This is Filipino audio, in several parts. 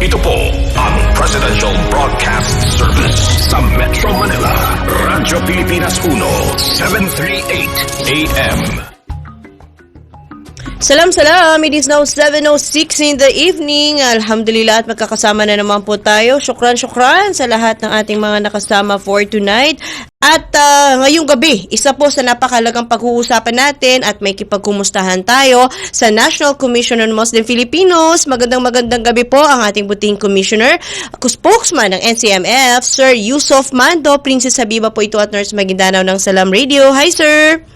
Ito po ang Presidential Broadcast Service sa Metro Manila. Radyo Pilipinas 1, 738 AM. Salam salam, it is now 7.06 in the evening. Alhamdulillah at magkakasama na naman po tayo. Syukran syukran sa lahat ng ating mga nakasama for tonight. At ah, ngayong gabi, isa po sa napakalagang pag-uusapan natin at may kipagkumustahan tayo sa National Commission on Muslim Filipinos. Magandang magandang gabi po ang ating buting commissioner, spokesman ng NCMF, Sir Yusuf Mando, Princess Habiba po ito at Nurse Maguindanao ng Salam Radio. Hi sir!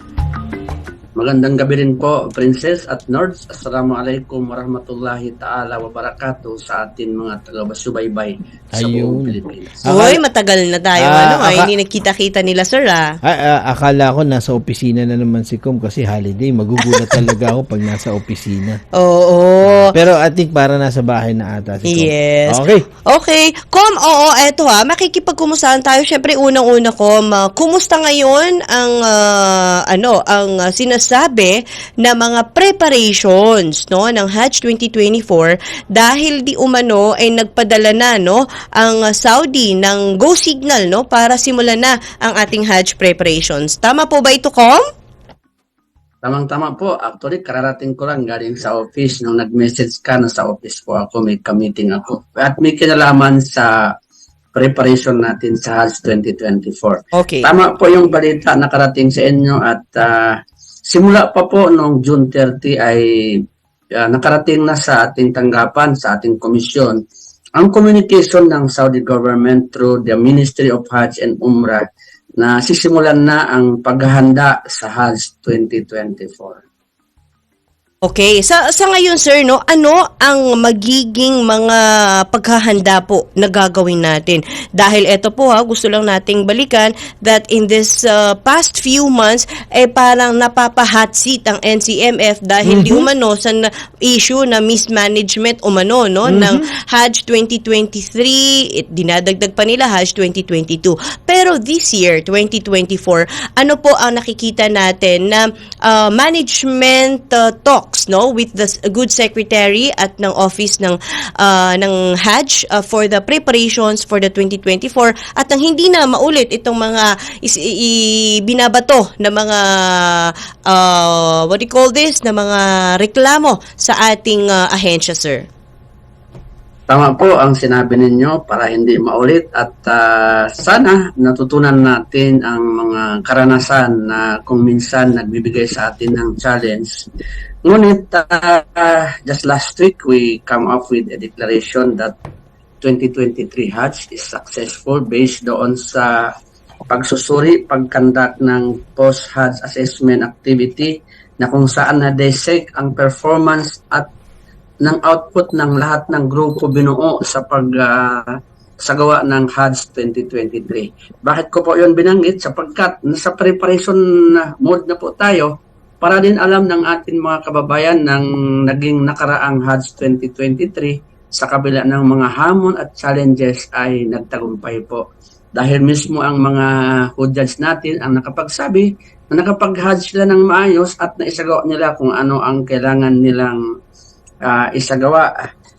Magandang gabi rin po, Princess at Nords. Assalamualaikum warahmatullahi ta'ala wabarakatuh sa atin mga taga-basubaybay sa Ayun. buong Pilipinas. Uy, matagal na tayo. Ah, ano, ah, aka- hindi nagkita-kita nila, sir, ah. Ah, ah, akala ko nasa opisina na naman si Com kasi holiday. Magugulat talaga ako pag nasa opisina. Oo. Pero I think para nasa bahay na ata si Com. Yes. Okay. Okay. Kom, oo, eto ha, makikipagkumustahan tayo. Siyempre, unang-una, Kom, ah, kumusta ngayon ang, ah, ano, ang ah, sinasabi na mga preparations, no, ng Hajj 2024 dahil di umano ay nagpadala na, no, ang Saudi ng go signal, no, para simulan na ang ating Hajj preparations. Tama po ba ito, Kom? Tamang-tama po, actually kararating ko lang galing sa office nung nag-message ka na sa office ko ako, may ka-meeting ako. At may kinalaman sa preparation natin sa Hajj 2024. Okay. Tama po yung balita nakarating sa inyo at ah, simula pa po noong June 30 ay ah, nakarating na sa ating tanggapan, sa ating komisyon, ang communication ng Saudi government through the Ministry of Hajj and Umrah na sisimulan na ang paghahanda sa Hajj 2024. Okay, sa sa ngayon sir no, ano ang magiging mga paghahanda po na gagawin natin? Dahil ito po ha, gusto lang nating balikan that in this uh, past few months eh parang napapa-hot seat ang NCMF dahil di umano sa na- issue na mismanagement umano no ng Hajj 2023, it, dinadagdag pa nila Hajj 2022. Pero this year, 2024, ano po ang nakikita natin na uh, management uh, talks no with the good secretary at ng office ng uh, ng Hajj uh, for the preparations for the 2024 at ang hindi na maulit itong mga is, i- binabato na mga uh, what do you call this na mga reklamo sa ating uh, ahensya sir. Tama po ang sinabi ninyo para hindi maulit at ah, sana natutunan natin ang mga karanasan na kung minsan nagbibigay sa atin ng challenge. Ngunit ah, just last week we come up with a declaration that 2023 Hajj is successful based doon sa pagsusuri, pagkandak ng post-Hajj assessment activity na kung saan na-dissect ang performance at ng output ng lahat ng grupo binuo sa pag ah, sagawa ng Hajj 2023. Bakit ko po yon binanggit? Sapagkat nasa preparation mode na po tayo para din alam ng ating mga kababayan ng naging nakaraang Hajj 2023 sa kabila ng mga hamon at challenges ay nagtagumpay po. Dahil mismo ang mga hudyads natin ang nakapagsabi na nakapag-hajj sila ng maayos at naisagawa nila kung ano ang kailangan nilang ah, isagawa.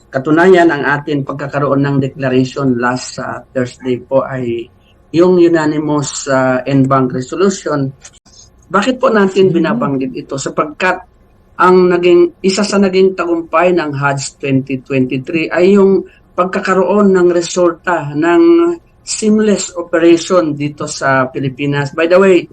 Katunayan, ang ating pagkakaroon ng declaration last ah, Thursday po ay yung unanimous uh, bank resolution. Bakit po natin binabanggit ito? Sapagkat ang naging isa sa naging tagumpay ng Hajj 2023 ay yung pagkakaroon ng resulta ng seamless operation dito sa Pilipinas. By the way,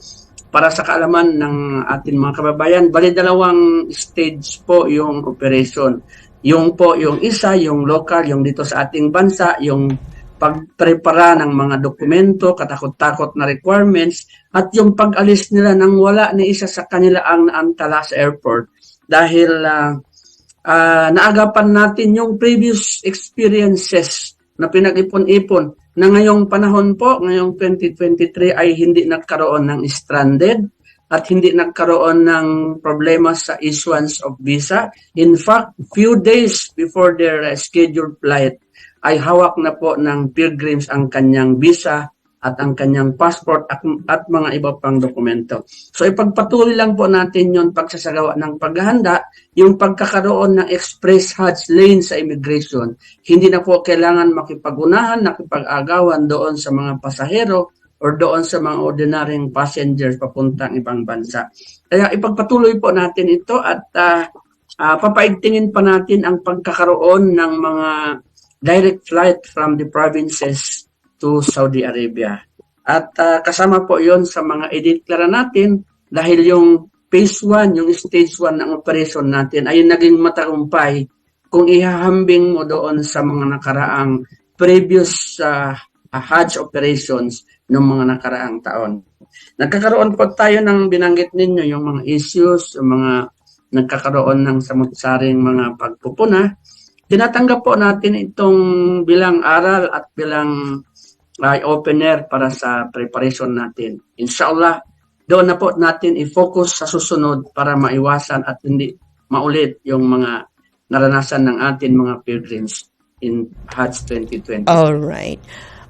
para sa kaalaman ng ating mga kababayan, bali dalawang stage po yung operation. Yung po, yung isa, yung local, yung dito sa ating bansa, yung pagprepara ng mga dokumento, katakot-takot na requirements, at yung pag-alis nila nang wala ni isa sa kanila ang naantala sa airport. Dahil ah, ah, naagapan natin yung previous experiences na pinag-ipon-ipon na ngayong panahon po, ngayong 2023 ay hindi nagkaroon ng stranded at hindi nagkaroon ng problema sa issuance of visa. In fact, few days before their scheduled flight ay hawak na po ng pilgrims ang kanyang visa at ang kanyang passport at, at mga iba pang dokumento. So ipagpatuloy lang po natin yung pagsasagawa ng paghahanda, yung pagkakaroon ng express Hajj lane sa immigration. Hindi na po kailangan makipagunahan, nakipag-agawan doon sa mga pasahero or doon sa mga ordinaryong passengers papuntang ibang bansa. Kaya ipagpatuloy po natin ito at ah, ah, papaigtingin pa natin ang pagkakaroon ng mga direct flight from the provinces to Saudi Arabia. At ah, kasama po yon sa mga ideklara natin dahil yung phase 1, yung stage 1 ng operation natin ay naging matagumpay kung ihahambing mo doon sa mga nakaraang previous ah, Hajj operations ng mga nakaraang taon. Nagkakaroon po tayo ng binanggit ninyo yung mga issues, yung mga nagkakaroon ng samut-saring mga pagpupuna. Tinatanggap po natin itong bilang aral at bilang eye opener para sa preparation natin. Inshallah, doon na po natin i-focus sa susunod para maiwasan at hindi maulit yung mga naranasan ng atin mga pilgrims in Hajj 2020. All right.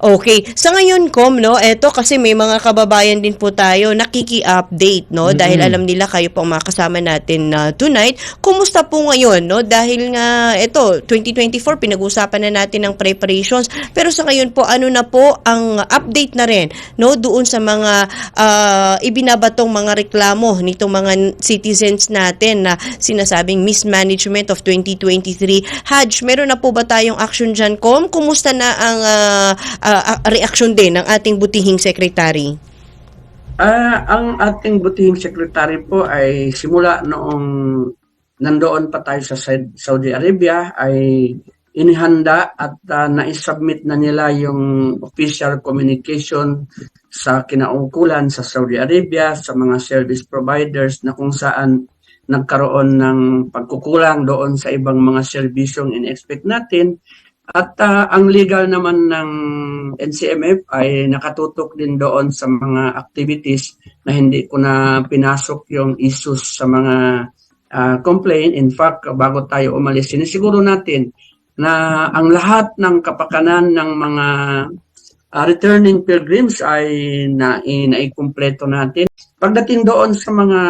Okay. Sa ngayon, Com, no, eto kasi may mga kababayan din po tayo nakiki-update, no, dahil alam nila kayo po ang mga kasama natin na tonight. Kumusta po ngayon, no? Dahil nga, eto, 2024, pinag-usapan na natin ang preparations. Pero sa ngayon po, ano na po ang update na rin, no, doon sa mga ah, ibinabatong mga reklamo nitong mga citizens natin na sinasabing mismanagement of 2023. Hajj, meron na po ba tayong action dyan, Com? Kumusta na ang ah, ah, ah, reaksyon din ng ating butihing secretary? Ah, ang ating butihing secretary po ay simula noong nandoon pa tayo sa Saud- Saudi Arabia ay inihanda at ah, naisubmit na nila yung official communication sa kinaukulan sa Saudi Arabia sa mga service providers na kung saan nagkaroon ng pagkukulang doon sa ibang mga serbisyong in-expect natin at ah, ang legal naman ng NCMF ay nakatutok din doon sa mga activities na hindi ko na pinasok yung issues sa mga ah, complaint. In fact, bago tayo umalis, sinisiguro natin na ang lahat ng kapakanan ng mga ah, returning pilgrims ay na, naikumpleto natin. Pagdating doon sa mga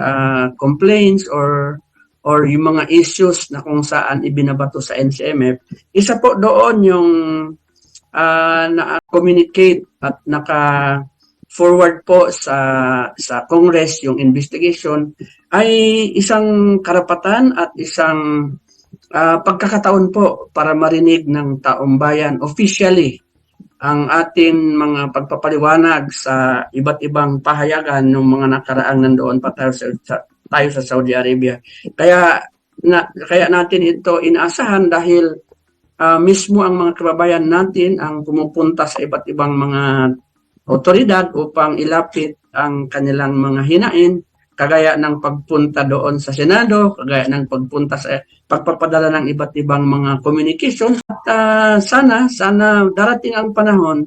ah, complaints or or yung mga issues na kung saan ibinabato sa NCMF, isa po doon yung ah, na-communicate at naka-forward po sa sa Congress yung investigation ay isang karapatan at isang ah, pagkakataon po para marinig ng taong bayan officially ang ating mga pagpapaliwanag sa iba't ibang pahayagan ng mga nakaraang nandoon pa tayo sa- tayo sa Saudi Arabia. Kaya na, kaya natin ito inaasahan dahil ah, mismo ang mga kababayan natin ang pumupunta sa iba't ibang mga otoridad upang ilapit ang kanilang mga hinain kagaya ng pagpunta doon sa Senado, kagaya ng pagpunta sa pagpapadala ng iba't ibang mga communication. At ah, sana, sana darating ang panahon,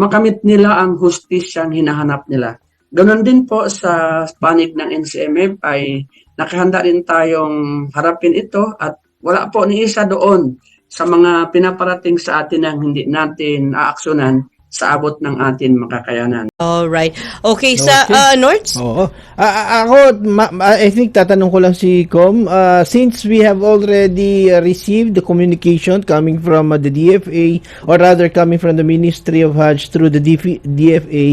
makamit nila ang hustisyang hinahanap nila. Ganon din po sa panig ng NCMF ay nakahanda rin tayong harapin ito at wala po ni isa doon sa mga pinaparating sa atin ang hindi natin aaksyonan sa abot ng atin makakayanan. All right. Okay, sa Okay. ah, Nords? Oo. Ah, ah, ako, ma- ma- I think tatanong ko lang si Com, ah, since we have already uh, received the communication coming from uh, the DFA, or rather coming from the Ministry of Hajj through the DF- DFA,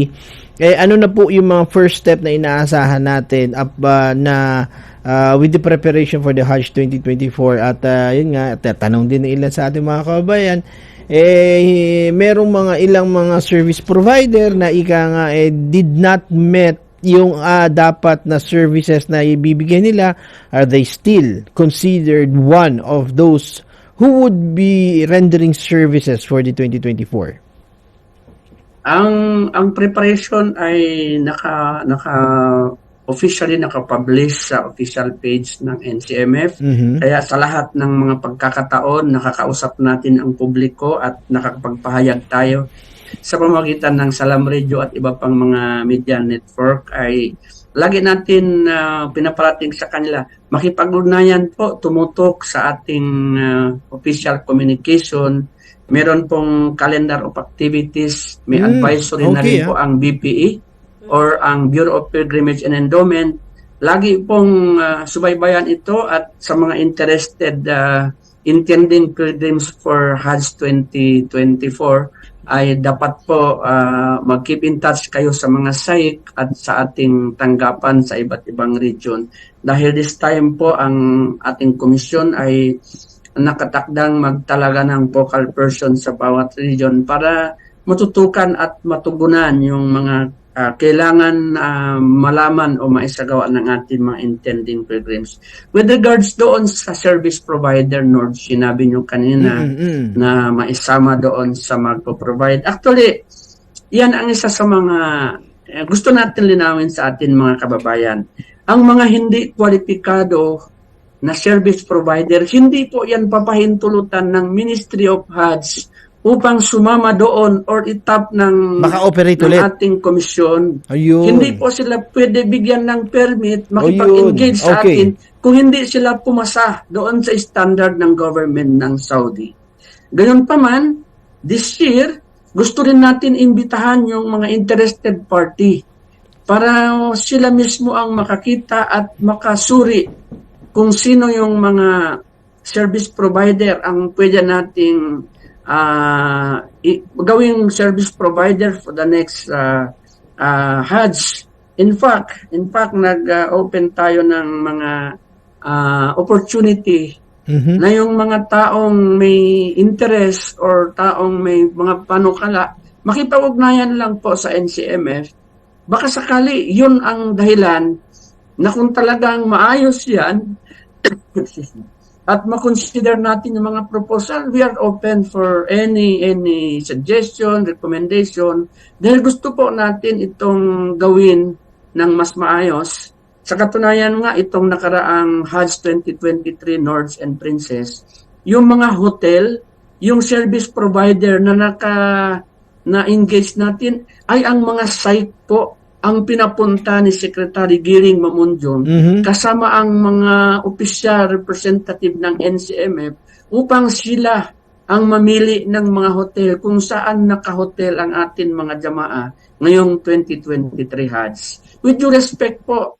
eh, ano na po yung mga first step na inaasahan natin up, ah, na ah, with the preparation for the Hajj 2024 at ah, yun nga, tatanong din ng ilan sa ating mga kababayan, eh merong mga ilang mga service provider na ika nga eh, did not met yung ah, dapat na services na ibibigay nila. Are they still considered one of those who would be rendering services for the 2024 Ang ang preparation ay naka naka officially naka-publish sa official page ng NCMF. Mhm. Kaya sa lahat ng mga pagkakataon, nakakausap natin ang publiko at nakakapagpahayag tayo sa pamamagitan ng Salam Radio at iba pang mga media network ay lagi natin ah, pinaparating sa kanila, makipag-ugnayan po, tumutok sa ating ah, official communication. Meron pong calendar of activities, may Mm, advisory na okay, rin po ang BPE or ang Bureau of Pilgrimage and Endowment. Lagi pong ah, subaybayan ito at sa mga interested uh, intending pilgrims for Hajj 2024 ay dapat po ah, mag-keep in touch kayo sa mga SAIC at sa ating tanggapan sa iba't ibang region. Dahil this time po ang ating komisyon ay nakatakdang magtalaga ng focal person sa bawat region para matutukan at matugunan yung mga ah, kailangan ah, malaman o maisagawa ng ating mga intending pilgrims. With regards doon sa service provider, Nord, sinabi nyo kanina, Mm-mm. na maisama doon sa magpo-provide. Actually, yan ang isa sa mga eh, gusto natin linawin sa atin mga kababayan. Ang mga hindi kwalipikado na service provider, hindi po yan papahintulutan ng Ministry of Hajj upang sumama doon or itap ng, Maka-operate ng ulit. ating komisyon. Ayun. Hindi po sila pwede bigyan ng permit, makipag-engage sa Okay. atin kung hindi sila pumasa doon sa standard ng government ng Saudi. Gayon pa man, this year, gusto rin natin imbitahan yung mga interested party para sila mismo ang makakita at makasuri kung sino yung mga service provider ang pwede nating i- gawing service provider for the next ah, ah, Hajj. In fact, in fact nag-open tayo ng mga ah, opportunity Mhm. na yung mga taong may interest or taong may mga panukala, makipag-ugnayan lang po sa NCMF. Baka sakali, yun ang dahilan na kung talagang maayos yan, at makonsider natin yung mga proposal, we are open for any any suggestion, recommendation, dahil gusto po natin itong gawin ng mas maayos. Sa katunayan nga, itong nakaraang Hajj 2023 Nords and Princess, yung mga hotel, yung service provider na naka na-engage natin ay ang mga site po ang pinapunta ni Secretary Giring Mamunjong Mhm. kasama ang mga opisyal representative ng NCMF upang sila ang mamili ng mga hotel kung saan nakahotel ang atin mga jamaa ngayong 2023 Hajj. With due respect po,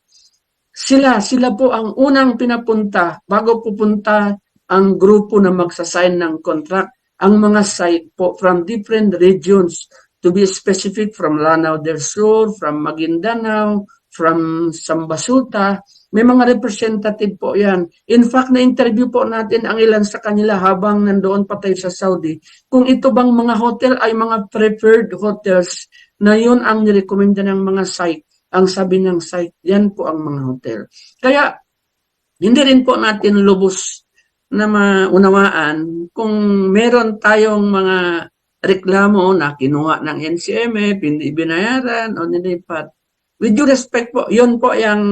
sila, sila po ang unang pinapunta bago pupunta ang grupo na magsasign ng contract. Ang mga site po from different regions to be specific from Lanao del Sur, from Maguindanao, from Sambasuta, may mga representative po yan. In fact, na-interview po natin ang ilan sa kanila habang nandoon pa tayo sa Saudi. Kung ito bang mga hotel ay mga preferred hotels na yun ang nirekomenda ng mga site. Ang sabi ng site, yan po ang mga hotel. Kaya, hindi rin po natin lubos na maunawaan kung meron tayong mga reklamo na kinuha ng NCMF, hindi binayaran o nilipat. With due respect po, yun po yung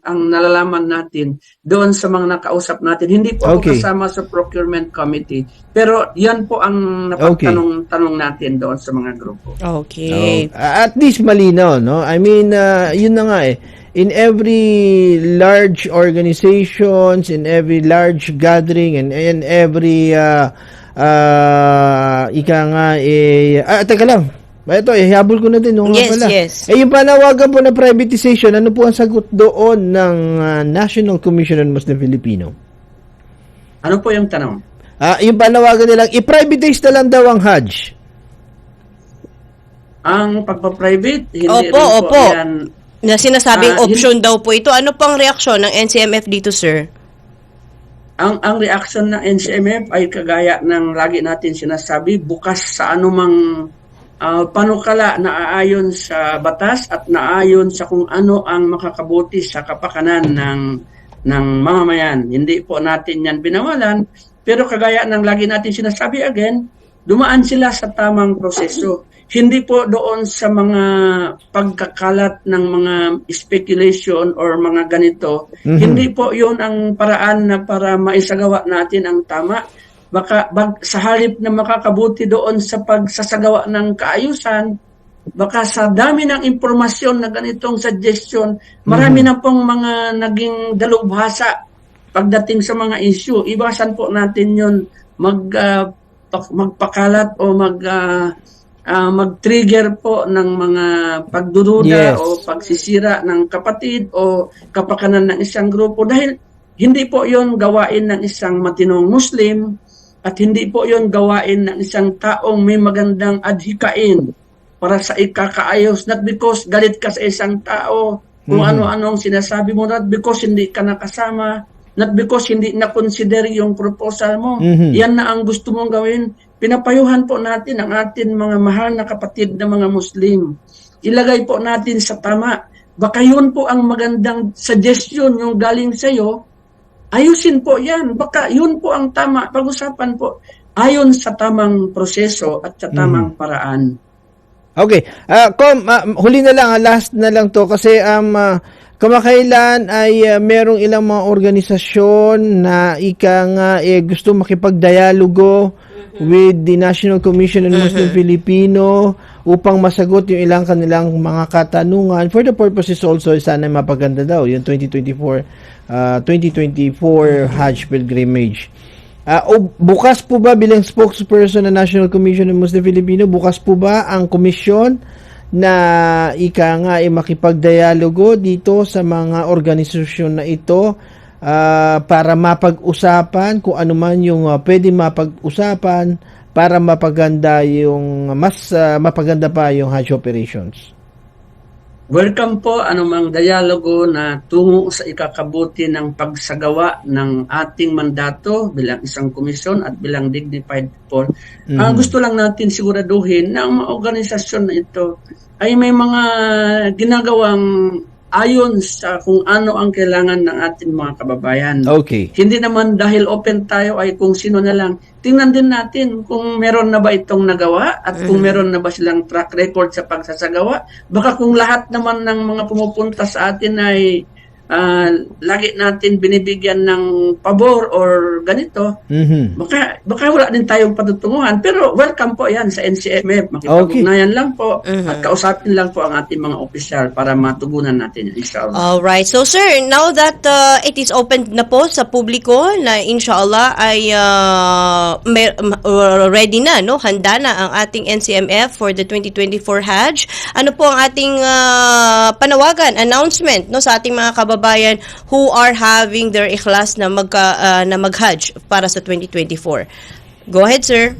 ang nalalaman natin doon sa mga nakausap natin. Hindi po Okay. ako kasama sa procurement committee. Pero yan po ang napagtanong-tanong natin doon sa mga grupo. Okay. Oh, at least malinaw, no? I mean, uh, yun na nga eh. In every large organizations, in every large gathering, and in every uh, uh, ika nga eh, ah, teka lang. Ito, eh, habol ko na din. nga Yes, pala. yes. Eh, yung panawagan po na privatization, ano po ang sagot doon ng uh, National Commission on Muslim Filipino? Ano po yung tanong? Ah, yung panawagan nilang, i-privatize na lang daw ang Hajj. Ang pagpa-private, hindi Opo, rin po opo. yan Na sinasabing Ah, yun- option daw po ito. Ano pang reaksyon ng NCMF dito, sir? Ang ang reaction ng NCMF ay kagaya ng lagi natin sinasabi bukas sa anumang ah, panukala na aayon sa batas at naayon sa kung ano ang makakabuti sa kapakanan ng ng mamamayan. Hindi po natin yan binawalan, pero kagaya ng lagi natin sinasabi again, dumaan sila sa tamang proseso. Hindi po doon sa mga pagkakalat ng mga speculation or mga ganito. Mhm. Hindi po yun ang paraan na para maisagawa natin ang tama. Baka bag, sa halip na makakabuti doon sa pagsasagawa ng kaayusan, baka sa dami ng impormasyon na ganitong suggestion, marami na pong mga naging dalubhasa pagdating sa mga issue. Iwasan po natin yon mag, pak- magpakalat o mag, ah, ah, mag-trigger po ng mga pagdududa Yes. o pagsisira ng kapatid o kapakanan ng isang grupo dahil hindi po yon gawain ng isang matinong Muslim at hindi po yon gawain ng isang taong may magandang adhikain para sa ikakaayos not because galit ka sa isang tao kung Mhm. ano-anong sinasabi mo not because hindi ka nakasama not because hindi na-consider yung proposal mo Mhm. yan na ang gusto mong gawin pinapayuhan po natin ang atin mga mahal na kapatid na mga Muslim ilagay po natin sa tama baka yun po ang magandang suggestion yung galing sa iyo ayusin po yan. Baka yun po ang tama. Pag-usapan po ayon sa tamang proseso at sa tamang paraan. Okay. Ah, Kom, ah, huli na lang, ah, last na lang to kasi um, ah, kamakailan ay ah, merong ilang mga organisasyon na ika nga eh, gusto makipagdialogo with the National Commission on Muslim Filipino upang masagot yung ilang kanilang mga katanungan. For the purposes also sana mapaganda daw yung 2024 ah, 2024 Hajj pilgrimage. Ah, o bukas po ba bilang spokesperson ng National Commission of Muslim Filipino, bukas po ba ang komisyon na ika nga ay makipagdialogo dito sa mga organisasyon na ito ah, para mapag-usapan kung ano man yung ah, pwede mapag-usapan para mapaganda yung mas ah, mapaganda pa yung Hajj operations. Welcome po anumang dialogo na tungo sa ikakabuti ng pagsagawa ng ating mandato bilang isang komisyon at bilang dignified people. Ang gusto lang natin siguraduhin na ang mga organisasyon na ito ay may mga ginagawang ayon sa kung ano ang kailangan ng ating mga kababayan. Okay. Hindi naman dahil open tayo ay kung sino na lang. Tingnan din natin kung meron na ba itong nagawa at kung meron na ba silang track record sa pagsasagawa. Baka kung lahat naman ng mga pumupunta sa atin ay ah, lagi natin binibigyan ng pabor or ganito, Mhm. baka, baka wala din tayong patutunguhan. Pero welcome po yan sa NCMF. Makipag-ugnayan lang po at kausapin lang po ang ating mga opisyal para matugunan natin yan, inshallah. All right. So sir, now that uh, it is open na po sa publiko na inshallah ay uh, mer- uh, ready na no, handa na ang ating NCMF for the 2024 Hajj. Ano po ang ating uh, panawagan, announcement no sa ating mga kababayan who are having their ikhlas na magka uh, na mag-Hajj para sa 2024. Go ahead, sir.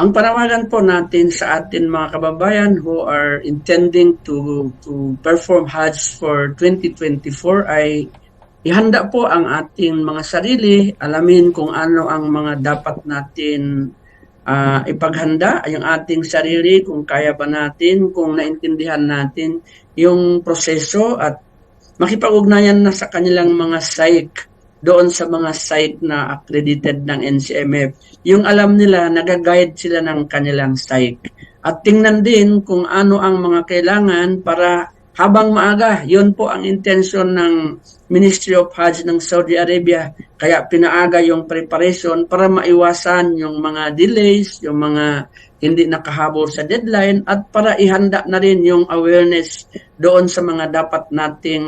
Ang panawagan po natin sa atin mga kababayan who are intending to to perform Hajj for 2024 ay ihanda po ang ating mga sarili, alamin kung ano ang mga dapat natin ah, ipaghanda, yung ating sarili, kung kaya ba natin, kung naintindihan natin yung proseso at makipag-ugnayan na sa kanilang mga site doon sa mga site na accredited ng NCMF. Yung alam nila, nag-guide sila ng kanilang site. At tingnan din kung ano ang mga kailangan para habang maaga, yun po ang intensyon ng Ministry of Hajj ng Saudi Arabia. Kaya pinaaga yung preparation para maiwasan yung mga delays, yung mga hindi nakahabol sa deadline at para ihanda na rin yung awareness doon sa mga dapat nating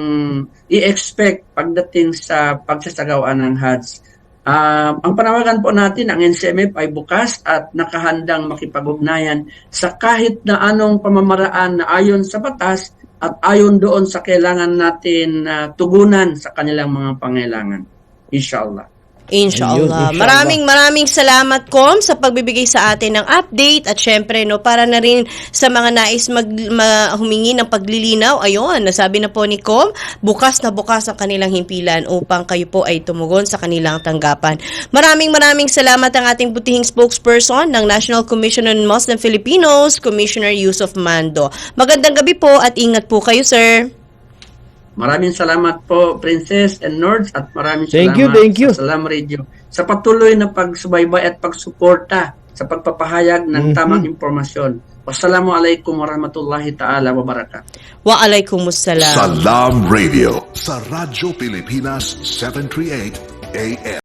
i-expect pagdating sa pagsasagawa ng Hajj. Ah, ang panawagan po natin, ang NCMF ay bukas at nakahandang makipag-ugnayan sa kahit na anong pamamaraan na ayon sa batas at ayon doon sa kailangan natin na tugunan sa kanilang mga pangailangan. Inshallah. Inshallah. Ayun, inshallah. Maraming maraming salamat Kom sa pagbibigay sa atin ng update at syempre no para na rin sa mga nais mag ma- humingi ng paglilinaw. Ayun, nasabi na po ni Kom, bukas na bukas ang kanilang himpilan upang kayo po ay tumugon sa kanilang tanggapan. Maraming maraming salamat ang ating butihing spokesperson ng National Commission on Muslim Filipinos, Commissioner Yusuf Mando. Magandang gabi po at ingat po kayo, sir. Maraming salamat po, Princess and Nords, at maraming Thank salamat you, thank you. sa Salam Radio sa patuloy na pagsubaybay at pagsuporta sa pagpapahayag ng Mhm. tamang impormasyon. Wassalamualaikum warahmatullahi ta'ala wabarakatuh. Wa alaikumussalam. Salam Radio sa Radyo Pilipinas 738 AM.